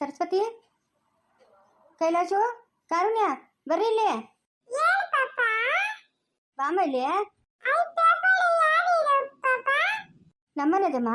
ಸರಸ್ವತಿ? ಕೈಲಾಸು ಕಾರುಣ್ಯ ಬರ್ರಿ ಇಲ್ಲಿ ಬಾಮ ಇಲ್ಲಿ ನಮ್ಮನೆದಮ್ಮ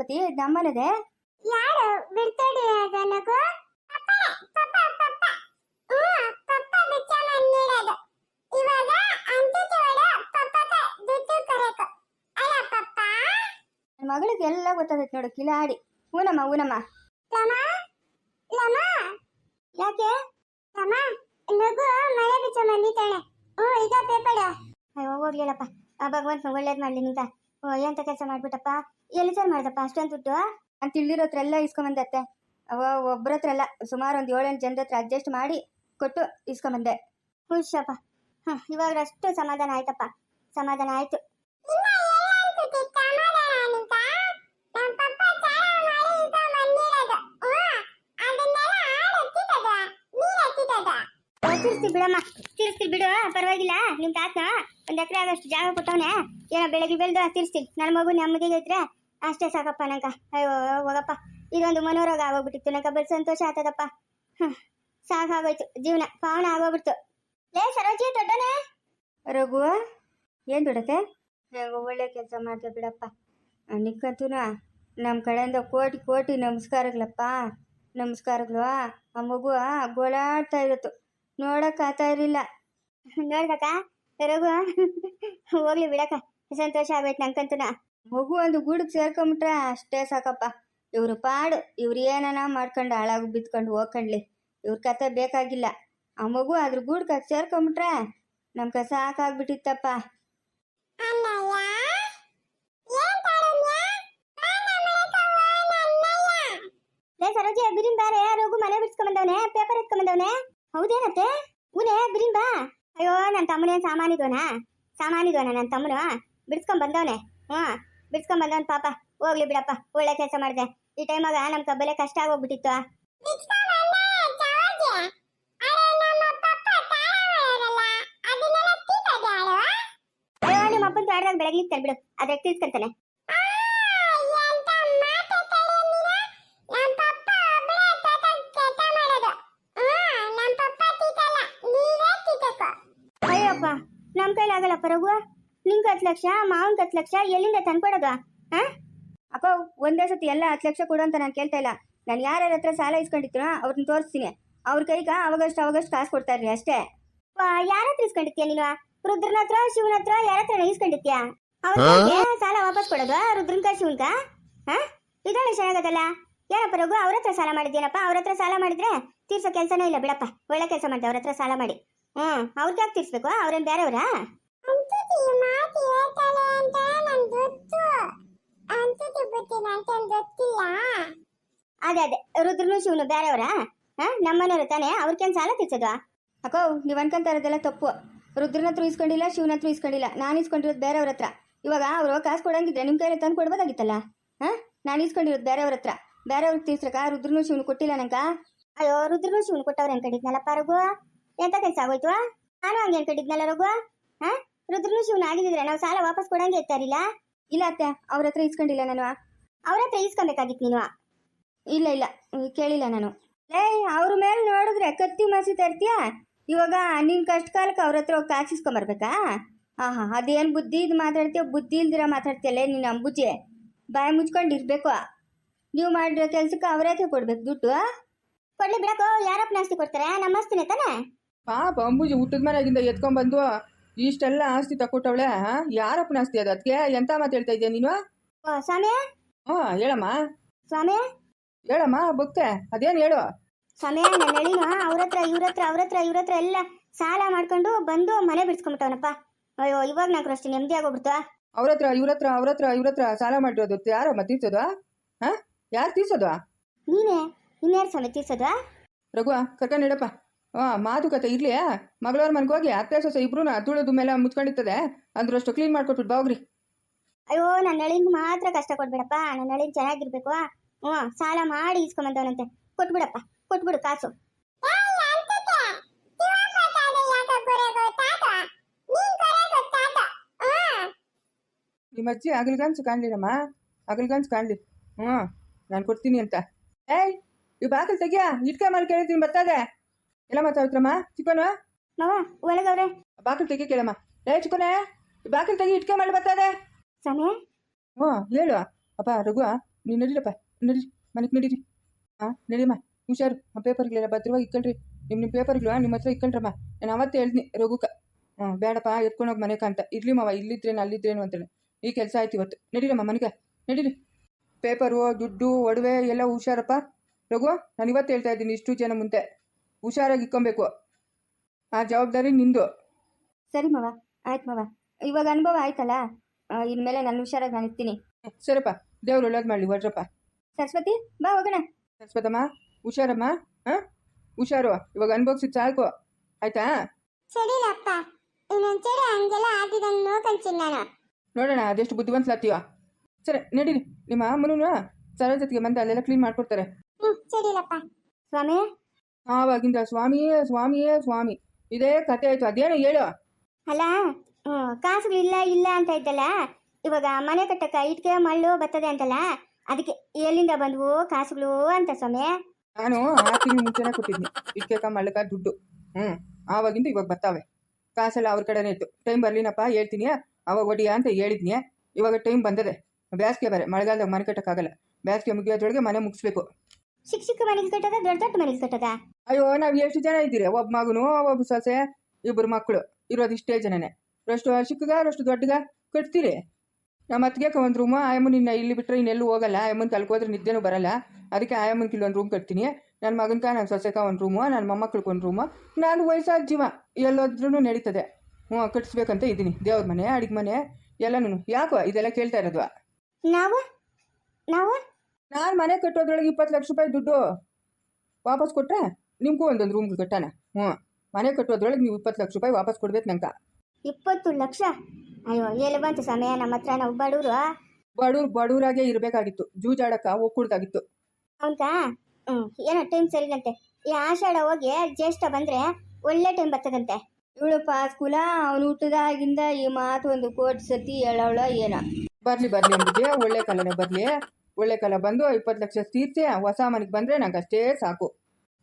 ಸರಸ್ವತಿ ನಮ್ಮನದೆ ಯಾರು? ಬಿಡ್ತಡಿ ನನ್ನ ಮಗಳಿಗೆ ಎಲ್ಲ ಗೊತ್ತಾಗೈತೆ ನೋಡು ಕಿಲಾಡಿ. ಊನಮ್ಮ ಊನಮ್ಮ. ಯಾಕೆ? ನಗು ಮಳೆ ಬಿಚ್ಚ ಬಂದಿದ್ದಾಳೆ ಹ್ಞೂ ಈಗ ಅಯ್ಯೋ ಹೋಗ್ಲಿಲ್ಲಪ್ಪ. ಆ ಭಗವಂತ ಒಳ್ಳೇದು ಮಾಡಲಿ ನಿಂತ. ಎಂತ ಕೆಲಸ ಮಾಡ್ಬಿಟ್ಟಪ್ಪ? ಎಲ್ಲಿ ಸರ್ ಮಾಡ್ದಪ್ಪ ಅಷ್ಟೊಂದು ದುಡ್ಡು? ಅಂತ ತಿಳಿದಿರೋ ಹತ್ರ ಎಲ್ಲ ಇಸ್ಕೊಂಬಂದತ್ತೆ. ಅವ ಒಬ್ಬರ ಹತ್ರ ಎಲ್ಲ ಸುಮಾರು ಒಂದು ಏಳೆಂಟು ಜನರ ಹತ್ರ ಅಡ್ಜಸ್ಟ್ ಮಾಡಿ ಕೊಟ್ಟು ಇಸ್ಕೊಂಬಂದೆ. ಹುಷಪ್ಪ. ಹಾಂ ಇವಾಗ ಅಷ್ಟು ಸಮಾಧಾನ ಆಯ್ತಪ್ಪ. ಸಮಾಧಾನ ಆಯ್ತು. ತಿರ್ಸ್ತಿ ಬಿಡಮ್ಮ. ತಿರ್ಸ್ತಿ ಬಿಡು ಪರವಾಗಿಲ್ಲ. ನಿಮ್ ತಾತ ಒಂದ್ ಎಕರೆ ಆಗಷ್ಟು ಜಾಗ ಕೊಟ್ಟವನೆ. ಏನೋ ಬೆಳಗ್ಗೆ ಬೆಳೆದು ತಿರ್ಸ್ತೀನಿ. ನನ್ನ ಮಗು ನೆಮ್ಮದಿಗೆ ಇದ್ರೆ ಅಷ್ಟೇ ಸಾಕಪ್ಪ ನಂಗ. ಅಯ್ಯೋ ಹೋಗಪ್ಪ. ಇದೊಂದು ಮನೋರೋಗ ಆಗೋಗ್ಬಿಟ್ಟಿತ್ತು. ನಂಗೆ ಬರೀ ಸಂತೋಷ ಆತದಪ್ಪ. ಹ್ಮ್ ಸಾಕಾಗೋಯ್ತು. ಜೀವನ ಪಾವನ ಆಗೋಗ್ಬಿಡ್ತು. ಲೇ ಸರೋಜಿ ದೊಡ್ಡನೆ. ರಘು ಏನು ಬಿಡತ್ತೆ? ಒಳ್ಳೆ ಕೆಲಸ ಮಾಡ್ದೆ ಬಿಡಪ್ಪ. ನಿಕ್ಕಂತೂ ನಮ್ಮ ಕಡೆಯಿಂದ ಕೋಟಿ ಕೋಟಿ ನಮಸ್ಕಾರಗಳಪ್ಪ. ನಮಸ್ಕಾರಗಳು. ಆ ಮಗು ಗೋಳಾಡ್ತಾ ಇರತ್ತು. ನೋಡಕ್ ಆತಾ ಇರಲಿಲ್ಲ. ನೋಡ್ಬೇಕ? ರಘು ಹೋಗ್ಲಿ ಬಿಡಕ ಸಂತೋಷ ಆಗೈತೆ ನಂಗಂತೂ ಮಗು ಒಂದು ಗೂಡಕ್ಕೆ ಸೇರ್ಕೊಂಬಿಟ್ರೆ ಅಷ್ಟೇ ಸಾಕಪ್ಪ. ಇವ್ರು ಪಾಡು ಇವ್ರು ಏನನ ಮಾಡ್ಕೊಂಡು ಹಾಳಾಗಿ ಬಿದ್ಕೊಂಡು ಹೋಗ್ಕೊಂಡ್ಲಿ ಇವ್ರ ಕತೆ ಬೇಕಾಗಿಲ್ಲ. ಆ ಮಗು ಅದ್ರ ಗೂಡ್ಕ ಸೇರ್ಕೊಂಬಿಟ್ರೆ ನಮ್ಗೆ ಸಾಕಾಗ್ಬಿಟ್ಟಿತ್ತಪ್ಪ ಲೇ ಸರೋಜಿ ಬಿರಿನ್ ಬಾರೆ ರಘು ಮನೆ ಬಿಡ್ಸ್ಕೊಂಬಂದವನೆ ಪೇಪರ್ ಎತ್ಕೊಂಬಂದವನೆ ಹೌದೇನತ್ತೆ? ಉನೇ ಬಿರಿನ್ ಬಾ. ಅಯ್ಯೋ ನನ್ನ ತಮ್ಮನೇನು ಸಾಮಾನಿದೋನಾ ಸಾಮಾನಿದೋನಾ ನನ್ನ ತಮ್ಮನು? ಬಿಡ್ಸ್ಕೊಂಡ್ ಬಂದವನೆ. ಹಾ ಬಿಡ್ಸ್ಕೊಂಡ್ ಬಂದವನ್ ಪಾಪ. ಹೋಗ್ಲಿ ಬಿಡಪ್ಪ, ಒಳ್ಳೆ ಕೆಲಸ ಮಾಡಿದೆ. ಈ ಟೈಮಾಗ ನಮ್ ಕಬ್ಬಲೆ ಕಷ್ಟ ಆಗೋಗ್ಬಿಟ್ಟಿತ್ತು. ಇರ್ತಾನೆ ಬಿಡು ಅಯ್ಯಪ್ಪ, ನಮ್ ಕೈಲಿ ಆಗಲ್ಲಪ್ಪ ರಘು? ನಿಂಗೆ ಹತ್ತು ಲಕ್ಷ ಮಾವನ್ಗೆ ಹತ್ತು ಲಕ್ಷ ಎಲ್ಲಿಂದ ತಂದ್ಕೊಡೋದು? ಹಾ ಅಪ್ಪ ಒಂದೇ ಸತಿ ಎಲ್ಲ ಹತ್ತು ಲಕ್ಷ ಕೊಡು ಅಂತ ನಾನು ಕೇಳ್ತಾ ಇಲ್ಲ. ನಾನು ಯಾರ್ಯಾರ ಹತ್ರ ಸಾಲ ಇಸ್ಕೊಂಡಿರ್ತೀನೋ ಅವ್ರನ್ನ ತೋರಿಸ್ತೀನಿ. ಅವ್ರ ಕೈಗ ಅವಾಗಷ್ಟು ಅವಾಗಷ್ಟು ಕಾಸು ಕೊಡ್ತಾರ್ರಿ ಅಷ್ಟೇ. ಯಾರ ಹತ್ರ ಇಸ್ಕೊಂಡಿರ್ತೀಯ ನೀನು? ರುದ್ರನ ಹತ್ರ ಶಿವನ ಹತ್ರ ಯಾರ ಹತ್ರ ಇಸ್ಕೊಂಡಿರ್ತೀಯ ಅವ್ರಿಗೆ ಸಾಲ ವಾಪಸ್ ಕೊಡೋದು ರುದ್ರನ್ಕ ಶಿವನ್ಕ? ಹಾ ಇದೊಳ್ಳೆ ಚೆನ್ನಾಗದಲ್ಲ ಏನಪ್ಪ ರಘು ಅವ್ರ ಹತ್ರ ಸಾಲ ಮಾಡಿದ್ಯೇನಪ್ಪ? ಅವ್ರ ಹತ್ರ ಸಾಲ ಮಾಡಿದ್ರೆ ತೀರ್ಸೋ ಕೆಲಸನೇ ಇಲ್ಲ ಬಿಡಪ್ಪ. ಒಳ್ಳೆ ಕೆಲಸ ಮಾಡ್ದೆ ಅವ್ರ ಹತ್ರ ಸಾಲ ಮಾಡಿ. ಹ್ಮ್ ಅವ್ರಿಗೆ ಯಾಕೆ ತೀರ್ಸ್ಬೇಕು? ಅವ್ರೇನ್ ಬೇರೆಯವ್ರಾ ಅದೇ ಅದೇ ರುದ್ರನು ಶಿವನು ಬೇರೆಯವರಾ? ಹಾ ನಮ್ಮನೆಯವರು ತಾನೇ? ಅವ್ರಿಗೇನು ಸಾಲ ತೀರ್ಸೋದು? ಅಕ್ಕೋ ನೀವು ಅನ್ಕೊಂತ ಇರೋದೆಲ್ಲ ತಪ್ಪು. ರುದ್ರನ ಹತ್ರ ಇಸ್ಕೊಂಡಿಲ್ಲ ಶಿವನ ಹತ್ರ ಇಸ್ಕೊಂಡಿಲ್ಲ. ನಾನು ಇಸ್ಕೊಂಡಿರೋದು ಬೇರೆಯವ್ರ ಹತ್ರ. ಇವಾಗ ಅವರು ಕಾಸು ಕೊಡಂಗಿದ್ರೆ ನಿಮ್ಮ ಕೈಯಲ್ಲಿ ತಂದು ಕೊಡ್ಬೋದಾಗಿತ್ತಲ್ಲ ಹಾ? ನಾನು ಇಸ್ಕೊಂಡಿರೋದು ಬೇರೆಯವ್ರ ಹತ್ರ. ಬೇರೆಯವ್ರಿಗೆ ತೀರ್ಸ್ರಕ ರುದ್ರನು ಶಿವನು ಕೊಟ್ಟಿಲ್ಲ ನಂಗ? ಅಯ್ಯೋ ರುದ್ರನು ಶಿವನು ಕೊಟ್ಟವ್ರು ಅನ್ಕೊಂಡಿದ್ನಲ್ಲಪ್ಪ ರಘು? ಎಂತ ಕೆಲಸ ಆಗೋಯ್ತು? ನಾನು ಹಂಗೆ ಅನ್ಕೊಂಡಿದ್ನಲ್ಲ ರಘು? ಹಾ? ರುದ್ರನು ಶಿವನ ಆಗಿದ್ರೆ ನಾವು ಸಾಲ ವಾಪಸ್ ಕೊಡಂಗೆ ಇರ್ತಾರಿಲ್ಲ? ಇಲ್ಲ ಅತ್ತೆ, ಅವ್ರ ಹತ್ರ ಇಸ್ಕೊಂಡಿಲ್ಲ ನಾನು. ಅವ್ರ ಹತ್ರ ಇಸ್ಕೊಬೇಕಾಗಿತ್ತು ನೀನು? ಇಲ್ಲ ಇಲ್ಲ, ಕೇಳಿಲ್ಲ ನಾನು. ಲೇ, ಅವ್ರ ಮೇಲೆ ನೋಡಿದ್ರೆ ಕತ್ತಿ ಮಾಸಿ ತರ್ತೀಯ? ಇವಾಗ ನಿನ್ ಕಷ್ಟ ಕಾಲಕ್ಕೆ ಅವ್ರ ಹತ್ರ ಹೋಗಿ ಕಾಸಿಸ್ಕೊಂಬರ್ಬೇಕಾ ಹಾಂ ಹಾಂ ಅದೇನು ಬುದ್ಧಿ ಇದು ಮಾತಾಡ್ತೀಯ? ಬುದ್ಧಿ ಇಲ್ದಿರ ಮಾತಾಡ್ತೀಯಲ್ಲ ನೀನು ಅಂಬುಜಿ? ಬಾಯಿ ಮುಚ್ಕೊಂಡು ಇರ್ಬೇಕು. ನೀವು ಮಾಡಿರೋ ಕೆಲ್ಸಕ್ಕೆ ಅವರೇ ಕೊಡ್ಬೇಕು ದುಡ್ಡು. ಕೊಡ್ಲಿ ಬಿಡಕ್ಕೋ, ಯಾರಪ್ಪ ನಾಸ್ತಿ ಕೊಡ್ತಾರೆ? ನಮ್ಮ ಆಸ್ತಿನೇ ತಾನೇ? ಪಾಪ ಅಂಬುಜಿ ಹುಟ್ಟಿದ ಮನೆಯಾಗಿಂದ ಎತ್ಕೊಂಡ್ಬಂದು ಇಷ್ಟೆಲ್ಲ ಆಸ್ತಿ ತಕೊಟ್ಟವಳೆ ಯಾರಪ್ಪನ ಆಸ್ತಿ ಅದ? ಅದಕ್ಕೆ ಎಂತ ಮಾತು ಹೇಳ್ತಾ ಇದೆಯಾ ನೀನು? ಓ ಸ್ವಾಮಿ ಹ್ಞೂ ಹೇಳಮ್ಮ. ಸ್ವಾಮಿ ಹೇಳಮ್ಮ ಬುಕ್ತೆ. ಅದೇನು ಹೇಳು? ಸ್ವಾಮಿ ನನ್ನ ಹೇಳಿನ ಅವ್ರ ಹತ್ರ ಇವ್ರ ಹತ್ರ ಅವ್ರ ಹತ್ರ ಇವ್ರ ಹತ್ರ ಎಲ್ಲ ಸಾಲ ಮಾಡ್ಕೊಂಡು ಬಂದು ಮನೆ ಬಿಡ್ಸ್ಕೊಂಬಿಟ್ಟವನಪ್ಪ. ಅಯ್ಯೋ ಇವಾಗ ನಂಗೆ ಅಷ್ಟು ನೆಮ್ಮದಿ ಆಗೋಗ್ಬಿಡ್ತು? ಅವ್ರ ಹತ್ರ ಇವ್ರ ಹತ್ರ ಅವ್ರ ಹತ್ರ ಇವ್ರ ಹತ್ರ ಸಾಲ ಮಾಡಿರೋದು ಯಾರಮ್ಮ ತೀರ್ಸೋದು? ಹಾಂ? ಯಾರು ತೀರ್ಸೋದು? ನೀನೇ? ಇನ್ಯಾರು ಸ್ವಾಮಿ ತೀರ್ಸೋದು? ರಘು ಕರ್ಕೊಂಡು ಹೇಳಪ್ಪ ಹಾಂ ಮಾತುಕತೆ ಇರಲಿ ಮಗಳವ್ರ ಮನೆಗೆ ಹೋಗಿ ಅತ್ತೆ ಸೊಸೆ ಇಬ್ರು ತುಳಿದು ಮೇಲೆ ಮುಚ್ಕೊಂಡಿರ್ತದೆ. ಅಂದ್ರಷ್ಟು ಕ್ಲೀನ್ ಮಾಡ್ಕೊಟ್ಬಿಟ್ಟು ಬಾವ್ರಿ ಅಯ್ಯೋ ನನ್ನ ನಳಿನ್ ಮಾತ್ರ ಕಷ್ಟ ಕೊಡ್ಬೇಡಪ್ಪ. ನನ್ನ ನಳಿನ್ ಚೆನ್ನಾಗಿರ್ಬೇಕು. ಹ್ಞೂ ಸಾಲ ಮಾಡಿ ಇಸ್ಕೊಂಬಂದವನಂತೆ ಕೊಟ್ಬಿಡಪ್ಪ ಕೊಟ್ಬಿಡು ಕಾಸು. ನಿಮ್ಮ ಅಜ್ಜಿ ಅಗಲ್ಗನ್ಸು ಕಾಣ್ಲಿರಮ್ಮ? ಅಗಲ್ಗನ್ಸು ಕಾಣ್ಲಿ. ಹ್ಞೂ ನಾನು ಕೊಡ್ತೀನಿ ಅಂತ. ಏಯ್ ಈ ಬಾಗಲ್ ತೆಗಿಯಾ? ಇಟ್ಕೆ ಮಾಡಿ ಕೇಳಿದ್ದೀನಿ ಬರ್ತದೆ ಎಲ್ಲ ಮಾತಾಡ್ತ್ರಮ್ಮ ಚಿಕ್ಕನು? ಮಾವ ಒಳಗವ್ರೆ ಬಾಕಲ್ ತೆಗಿ ಕೇಳಮ್ಮ. ಏ ಚಿಕ್ಕನೇ ಈ ಬಾಗಿಲು ತೆಗಿ ಇಟ್ಕೆ ಮಾಡಿ ಬರ್ತದೆ. ಸಮಯ ಹ್ಞೂ ಹೇಳು. ಅಪ್ಪ ರಘು ನೀನು ನಡೀರಪ್ಪ ನಡೀರಿ. ಮನೆಗೆ ನಡೀರಿ. ಹಾಂ ನಡೀಮ್ಮ. ಹುಷಾರು. ಆ ಪೇಪರ್ಗಳೆಲ್ಲ ಭದ್ರವಾಗಿ ಇಕ್ಕಳ್ರಿ ನಿಮ್ಮ ನಿಮ್ಮ ಪೇಪರ್ಗಳು ನಿಮ್ಮ ಹತ್ರ ಇಕ್ಕಳ್ರಮ್ಮ ನಾನು ಅವತ್ತೇ ಹೇಳ್ತೀನಿ ರಘುಕ ಹ್ಞೂ ಬೇಡಪ್ಪ ಎತ್ಕೊಂಡು ಹೋಗಿ ಮನೆಗೆ ಅಂತ ಇರ್ಲಿ ಮಾವ ಇಲ್ಲಿದ್ರೇನು ಅಲ್ಲಿದ್ರೇನು ಅಂತೇಳಿ. ಈ ಕೆಲಸ ಆಯ್ತು ಇವತ್ತು. ನಡೀರಮ್ಮ ಮನೆಗೆ ನಡೀರಿ. ಪೇಪರು ದುಡ್ಡು ಒಡವೆ ಎಲ್ಲ ಹುಷಾರಪ್ಪ. ರಘು ನಾನು ಇವತ್ತು ಹೇಳ್ತಾ ಇದ್ದೀನಿ ಇಷ್ಟು ಜನ ಮುಂದೆ. ಹುಷಾರಾಗಿ ಇಕ್ಕೊಬೇಕು. ಆ ಜವಾಬ್ದಾರಿ ನಿಂದು. ಸರಿ ಮಾವ ಆಯ್ತು ಮಾವ. ಇವಾಗ ಅನುಭವ ಆಯ್ತಲ್ಲ? ಇನ್ಮೇಲೆ ನಾನು ಹುಷಾರಾಗಿ ನಾನು ಇರ್ತೀನಿ ಸರಿಪ್ಪ. ದೇವ್ರು ಒಳ್ಳೇದು ಮಾಡಲಿ ಹೊಡ್ರಪ್ಪ ಸರಸ್ವತಿ ಬಾ ಹೋಗೋಣ. ಸರಸ್ವತಮ್ಮ ಹುಷಾರಮ್ಮ ಹಾಂ? ಹುಷಾರು ಇವಾಗ ಅನುಭವಿಸಿ ಸಾಕು. ಆಯ್ತಾ? ಸರಿಲಪ್ಪ ಇನ್ನೊಂದ್ಸರಿ ಹಂಗೆಲ್ಲ ಆಗಿದಂಗ್ ನೋಡ್ಕೊಂತೀನಿ ನಾನು. ನೋಡೋಣ ಅದೆಷ್ಟು ಬುದ್ಧಿವಂತಲಾಗ್ತೀವ ಸರಿ ನಡೀರಿ. ನಿಮ್ಮ ಅಮ್ಮನೂ ಸರ ಜೊತೆಗೆ ಬಂದು ಅಲ್ಲೆಲ್ಲ ಕ್ಲೀನ್ ಮಾಡ್ಕೊಡ್ತಾರೆ. ಸರಿ ಸರಿಲಪ್ಪ. ಸ್ವಾಮಿ ಆವಾಗಿಂದ ಸ್ವಾಮಿಯೇ ಸ್ವಾಮಿಯೇ ಸ್ವಾಮಿ ಇದೇ ಕತೆ ಆಯ್ತು. ಅದೇನು ಹೇಳು? ಅಲ್ಲ ಕಾಸುಗಳು ಇಲ್ಲ ಇಲ್ಲ ಅಂತ ಇದ್ದಲ್ಲ? ಇವಾಗ ಮನೆ ಕಟ್ಟಕ್ಕ ಇಟ್ಕೆ ಮಳ್ಳು ಬರ್ತದೆ ಅಂತಲ್ಲ? ಅದಕ್ಕೆ ಎಲ್ಲಿಂದ ಬಂದ್ವು ಕಾಸುಗಳು ಅಂತ ಸ್ವಾಮಿ? ನಾನು ಆ ತಿಂಗಳು ಮುಂಚೆನೇ ಕೊಟ್ಟಿದ್ನಿ. ಇಟ್ಕೆಕ ಮಳ್ಳಕ ದುಡ್ಡು. ಹ್ಮ್ ಆವಾಗಿಂದ ಇವಾಗ ಬರ್ತಾವೆ ಕಾಸೆಲ್ಲ ಅವ್ರ ಕಡೆನೇ ಇತ್ತು. ಟೈಮ್ ಬರ್ಲಿನಪ್ಪ ಹೇಳ್ತೀನಿ. ಅವಾಗ ಒಡಿಯ ಅಂತ ಹೇಳಿದ್ನಿ. ಇವಾಗ ಟೈಮ್ ಬಂದದೆ. ಬೇಸಿಗೆ ಬೇರೆ. ಮಳೆಗಾಲದಾಗ ಮನೆ ಕಟ್ಟಕ್ಕಾಗಲ್ಲ. ಬೇಸಿಗೆ ಮುಗಿಯೋದ್ರೊಳಗೆ ಮನೆ ಮುಗಿಸ್ಬೇಕು. ಚಿಕ್ಕ ಚಿಕ್ಕ ಮನೆಗೆ ಕಟ್ಟದ ದೊಡ್ಡ ದೊಡ್ಡ ಮನೆಗೆ ಕಟ್ಟದ? ಅಯ್ಯೋ ನಾವು ಎಷ್ಟು ಜನ ಇದ್ದೀರಿ? ಒಬ್ಬ ಮಗನು ಒಬ್ಬ ಸೊಸೆ ಇಬ್ಬರು ಮಕ್ಕಳು. ಇರೋದು ಇಷ್ಟೇ ಜನನೇ. ಅಷ್ಟು ಚಿಕ್ಕಗ ಅಷ್ಟು ದೊಡ್ಡಗ ಕಟ್ತೀರಿ? ನಮ್ಮ ಅತ್ತಿಗೆ ಒಂದು ರೂಮ್ ಆಯಮ್ಮನ ನಿನ್ನ ಇಲ್ಲಿ ಬಿಟ್ರೆ ಇನ್ನೆಲ್ಲೂ ಹೋಗಲ್ಲ. ಆಯಮ್ಮನ ಕಲ್ಕೋದ್ರೆ ನಿದ್ದೆನೂ ಬರಲ್ಲ. ಅದಕ್ಕೆ ಆಯಮ್ಮನ ಇಲ್ಲೊಂದು ರೂಮ್ ಕಟ್ತೀನಿ. ನನ್ನ ಮಗನ್ಕ ನನ್ನ ಸೊಸೆಕ ಒಂದು ರೂಮು ನನ್ನ ಮೊಮ್ಮಕ್ಳಿಗೆ ಒಂದು ರೂಮು ನಾನು ವಯಸ್ಸಾದ ಜೀವ. ಎಲ್ಲೋದ್ರೂ ನಡೀತದೆ. ಹ್ಞೂ ಕಟ್ಸ್ಬೇಕಂತ ಇದ್ದೀನಿ. ದೇವ್ರ ಮನೆ ಅಡಿಗೆ ಮನೆ ಎಲ್ಲನೂ ಯಾಕೋ ಇದೆಲ್ಲ ಕೇಳ್ತಾ ಇರೋದು ನಾವು? ನಾವು? ನಾನು ಮನೆ ಕಟ್ಟೋದ್ರೊಳಗೆ ಇಪ್ಪತ್ತು ಲಕ್ಷ ರೂಪಾಯಿ ದುಡ್ಡು ವಾಪಸ್ ಕೊಟ್ಟರೆ ನಿಮಗೂ ಒಂದೊಂದು ರೂಮ್ ಕಟ್ಟಾನ ಹ್ಞೂ. ಮನೆ ಕಟ್ಟೋದ್ರೊಳಗೆ ನೀವು ಇಪ್ಪತ್ತು ಲಕ್ಷ ರೂಪಾಯಿ ವಾಪಸ್ ಕೊಡ್ಬೇಕು ನಂಗೆ. ಇಪ್ಪತ್ತು ಲಕ್ಷ? ಅಯ್ಯೋ ಎಲ್ಲಿ ಬಂತು ಸಮಯ? ನಮ್ಮ ಹತ್ರ ನಾವು ಬಡವರು ಬಡವ್ರು ಬಡವರಾಗೇ ಇರಬೇಕಾಗಿತ್ತು. ಜೂಜಾಡಕ್ಕ ಒಕ್ಕೂಡ್ದಾಗಿತ್ತು. ಹೌದಾ? ಹ್ಞೂ. ಏನೋ ಟೈಮ್ ಸರಿಗಂತೆ. ಈ ಆಷಾಢ ಹೋಗಿ ಜ್ಯೇಷ್ಠ ಬಂದ್ರೆ ಒಳ್ಳೆ ಟೈಮ್ ಬರ್ತದಂತೆ. ಇವಳು ಪಾಸ್ಕುಲ ಅವನು ಹುಟ್ಟದಾಗಿಂದ ಈ ಮಾತು ಒಂದು ಕೋಟಿ ಸತಿ ಹೇಳವಳ ಏನೋ. ಬರಲಿ ಬರಲಿ ಒಳ್ಳೆ ಕಾಲನೇ ಬರಲಿ. ಒಳ್ಳೆ ಕಾಲ ಬಂದು ಇಪ್ಪತ್ತು ಲಕ್ಷ ತೀರ್ಸಿ ಹೊಸ ಮನೆಗೆ ಬಂದರೆ ನಂಗೆ ಅಷ್ಟೇ ಸಾಕು.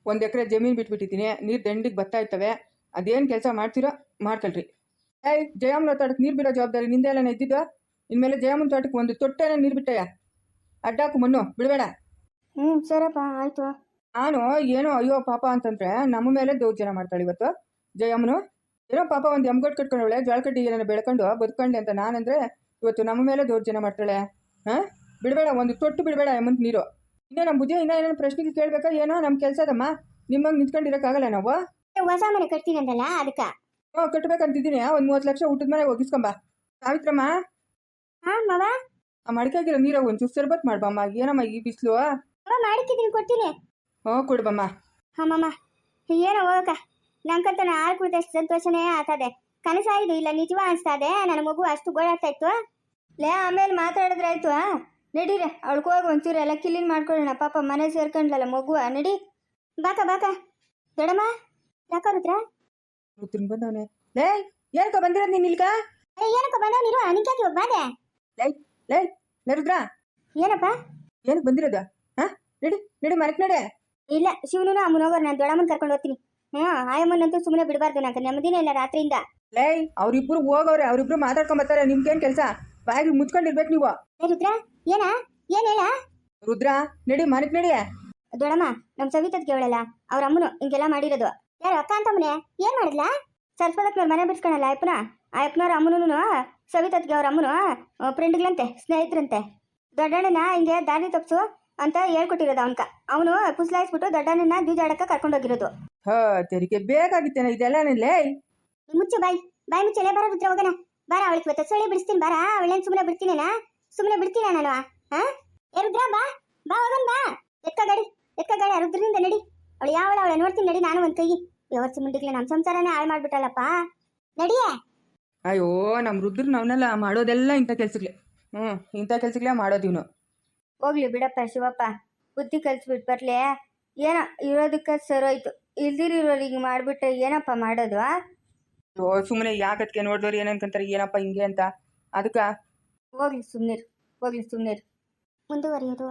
ಒಂದು ಎಕರೆ ಜಮೀನು ಬಿಟ್ಬಿಟ್ಟಿದ್ದೀನಿ ನೀರು ದಂಡಿಗೆ ಬರ್ತಾ ಇರ್ತವೆ ಅದೇನು ಕೆಲಸ ಮಾಡ್ತೀರೋ ಮಾಡ್ಕೊಳ್ರಿ. ಏಯ್ ಜಯಮ್ಮನ ತೋಟಕ್ಕೆ ನೀರು ಬಿಡೋ ಜವಾಬ್ದಾರಿ ನಿಂದೆಲ್ಲ ಇದ್ದಿದ್ದು? ಇನ್ಮೇಲೆ ಜಯಮ್ಮನ ತೋಟಕ್ಕೆ ಒಂದು ತೊಟ್ಟೆನ ನೀರು ಬಿಟ್ಟಯ್ಯ? ಅಡ್ಡಾಕು ಮಣ್ಣು ಬಿಡಬೇಡ. ಹ್ಞೂ ಸರಪ್ಪ ಆಯ್ತು. ನಾನು ಏನೋ ಅಯ್ಯೋ ಪಾಪ ಅಂತಂದ್ರೆ ನಮ್ಮ ಮೇಲೆ ದೌರ್ಜನ್ಯ ಮಾಡ್ತಾಳೆ ಇವತ್ತು ಜಯಮ್ಮನು. ಏನೋ ಪಾಪ ಒಂದು ಎಮ್ಗಡ್ ಕಟ್ಕೊಂಡವಳೆ ಜೋಳಕಡ್ಡಿ ಏನೇನು ಬೆಳ್ಕೊಂಡು ಬದುಕೊಂಡೆ ಅಂತ ನಾನಂದ್ರೆ ಇವತ್ತು ನಮ್ಮ ಮೇಲೆ ದೌರ್ಜನ್ಯ ಮಾಡ್ತಾಳೆ ಹಾಂ? ಬಿಡಬೇಡ ಒಂದು ತೊಟ್ಟು ಬಿಡಬೇಡ ಹೇಮಂತ್ ನೀರು. ಇನ್ನೂ ನಮ್ಮ ಬುದ್ಧಿ ಇನ್ನೂ ಏನೇನು ಪ್ರಶ್ನೆಗೆ ಕೇಳಬೇಕಾ ಏನೋ? ನಮ್ಮ ಕೆಲಸದಮ್ಮ. ನಿಮ್ಮಂಗೆ ನಿಂತ್ಕೊಂಡಿರೋಕ್ಕಾಗಲ್ಲ ನಾವು? ಹೊಸ ಮನೆ ಕಟ್ತೀನಿ ಅಂತಲ್ಲ ಅದಕ್ಕ? ಹ್ಞೂ ಕಟ್ಬೇಕಂತಿದ್ದೀನಿ. ಒಂದು ಮೂವತ್ತು ಲಕ್ಷ ಊಟದ ಮನೆಗೆ ಒಗಿಸ್ಕೊಂಬ ಸಾವಿತ್ರಮ್ಮ? ಹಾ ಮವ? ಆ ನೀರು ಒಂದು ಒಂಚೂರು ಸರ್ಬತ್ ಮಾಡ್ಬಮ್ಮ. ಏನಮ್ಮ ಈ ಬಿಸಿಲು? ಮಾಡಿಕ್ಕಿದ್ದೀನಿ ಕೊಡ್ತೀನಿ. ಹ್ಞೂ ಕೊಡ್ಬಮ್ಮ. ಹಾಂ ಏನೋ ಹೋಗಕ್ಕ. ನಂಗಂತ ಆರು ಕುಡಿದಷ್ಟು ಸಂತೋಷನೇ ಆಗ್ತದೆ. ಕನಸಾಯಿದು ಇಲ್ಲ ನಿಜವ ಇದೆ ನನ್ನ ಮಗು ಅಷ್ಟು ಗೋಳಾಡ್ತಾ ಇತ್ತು. ಲೇ ಆಮೇಲೆ ಮಾತಾಡಿದ್ರಾಯ್ತು ನಡೀರಿ ರೀ ಹೋಗಿ ಒಂಚೂರು ಎಲ್ಲ ಕ್ಲೀನ್ ಮಾಡ್ಕೊಳ್ಳೋಣ. ಪಾಪ ಮನೆ ಸೇರ್ಕೊಂಡ್ಲಲ್ಲ ಮಗು. ನಡಿ. ಬಾಕ ಬಾಕ ದೊಡಮ್ಮ ಯಾಕ ರುದ್ರ? ರುದ್ರನ್ ಬಂದವನೆ. ಲೇ ಏನಕ್ಕ ಬಂದಿರೋದು ನೀನ್ ಇಲ್ಕ ಏನಕ್ಕ ಬಂದವ ನೀರು ನಿಂಕ್ಯಾಕೆ ಇವಾಗ ಬಾದೆ? ಲೈ ಲೈ ಲೇ ರುದ್ರ. ಏನಪ್ಪ? ಏನಕ್ಕೆ ಬಂದಿರೋದು? ಹಾ? ನಡಿ ನಡಿ ಮರಕ್ ನಡೆ. ಇಲ್ಲ ಶಿವನು ಅಮ್ಮನ ಹೋಗೋರು. ನಾನು ದೊಡಮ್ಮನ ಕರ್ಕೊಂಡು ಹೋಗ್ತೀನಿ. ಹ್ಞೂ ಆಯಮ್ಮನಂತೂ ಸುಮ್ಮನೆ ಬಿಡಬಾರ್ದು ನಂತ ನೆಮ್ಮದಿನೇ ಇಲ್ಲ ರಾತ್ರಿಯಿಂದ. ಲೈ ಅವ್ರಿಬ್ರು ಹೋಗವ್ರೆ. ಅವ್ರಿಬ್ರು ಮಾತಾಡ್ಕೊಂಡ್ ಬರ್ತಾರೆ. ನಿಮ್ಗೇನ್ ಕೆಲಸ? ಬಾಯಿಗೆ ಮುಚ್ಕೊಂಡಿರ್ಬೇಕು ನೀವು. ಏ ರುದ್ರ ಏನ? ಏನ್ ಹೇಳ? ರುದ್ರ ನಡಿ ಮನೆಗೆ ನಡಿ. ದೊಡಮ್ಮ ನಮ್ ಸವಿತದ್ ಕೇಳಲ್ಲ. ಅವ್ರ ಅಮ್ಮನು ಹಿಂಗೆಲ್ಲ ಮಾಡಿರೋದು. ಯಾರು ಅಕ್ಕ ಅಂತ ಮನೆ ಏನ್ ಮಾಡಿದ್ಲಾ? ಸರ್ಪದಕ್ನವ್ರ ಮನೆ ಬಿಡ್ಸ್ಕೊಳಲ್ಲ ಅಯ್ಯಪ್ಪನ? ಆ ಅಪ್ಪನವ್ರ ಅಮ್ಮನೂ ಸವಿತತ್ಗೆ ಅವ್ರ ಅಮ್ಮನು ಫ್ರೆಂಡ್ಗಳಂತೆ ಸ್ನೇಹಿತರಂತೆ. ದೊಡ್ಡಣ್ಣನ ಹಿಂಗೆ ದಾರಿ ತಪ್ಸು ಅಂತ ಹೇಳ್ಕೊಟ್ಟಿರೋದು ಅವನ್ಕ. ಅವನು ಪುಸ್ಲಾಯಿಸ್ಬಿಟ್ಟು ದೊಡ್ಡಣ್ಣನ ಜೂಜಾಡಕ್ಕ ಕರ್ಕೊಂಡೋಗಿರೋದು. ಹಾ ತೆರಿಗೆ ಬೇಕಾಗಿತ್ತೇನ ಇದೆಲ್ಲ ಮುಚ್ಚು ಬಾಯ್. ಬಾಯ್ ಮುಚ್ಚಲೆ ಬರ ರುದ್ರ ಹೋಗೋಣ. ಬಾರ ಅವಳಿಗೆ ಇವತ್ತು ಸೊಳ್ಳೆ ಬಿಡಿಸ್ತೀನಿ ಬಾರ. ಅವಳೇನ್ ಸುಮ್ಮನೆ ಬಿಡ್ತೀನೇನಾ? ಸುಮ್ಮನೆ ಬಿಡ್ತೀನ ನಾನು ಹಾ ರುದ್ರ ಬಾ. ಬಾ ಹೋಗನ್ ಬಾ. ಎಕ್ಕ ಗಾಡಿ ಎಕ್ಕ ಗಾಡಿ ಅರುದ್ರಿಂದ ರುದ್ರನಿಂದ ನಡಿ. ಅವಳು ಯಾವಳ ಅವಳ ನೋಡ್ತೀನಿ ನಡಿ ನಾನು ಒಂದ್ ಕೈ ಯಾವತ್ತು ಮುಂಡಿಗ್ಲಿ ನಮ್ಮ ಸಂಸಾರನೇ ಹಾಳು ಮಾಡ್ಬಿಟ್ಟಲ್ಲಪ್ಪ ನಡಿಯೇ? ಅಯ್ಯೋ ನಮ್ಮ ರುದ್ರ ನಾವನ್ನೆಲ್ಲ ಮಾಡೋದೆಲ್ಲ ಇಂಥ ಕೆಲ್ಸಗಳೇ ಹ್ಮ್ ಇಂಥ ಕೆಲ್ಸಗಳೇ ಮಾಡೋದಿವ್ನು ಹೋಗ್ಲಿ ಬಿಡಪ್ಪ ಶಿವಪ್ಪ ಬುದ್ಧಿ ಕಲ್ಸ್ಬಿಟ್ಟು ಬರ್ಲಿ. ಏನ ಇರೋದಕ್ಕೆ ಸರೋಯ್ತು. ಇಲ್ದಿರೋರು ಹಿಂಗೆ ಮಾಡಿಬಿಟ್ರೆ ಏನಪ್ಪ ಮಾಡೋದು ಓ ಸುಮ್ಮನೆ ಯಾಕತ್ಕೆ ನೋಡಿದವ್ರು ಏನಂತಾರೆ ಏನಪ್ಪ ಹಿಂಗೆ ಅಂತ. ಅದಕ್ಕೆ ಹೋಗ್ಲಿ ಸುಮ್ಮನಿರು ಹೋಗ್ಲಿ ಸುಮ್ಮನಿರು ಮುಂದುವರಿಯೋದು.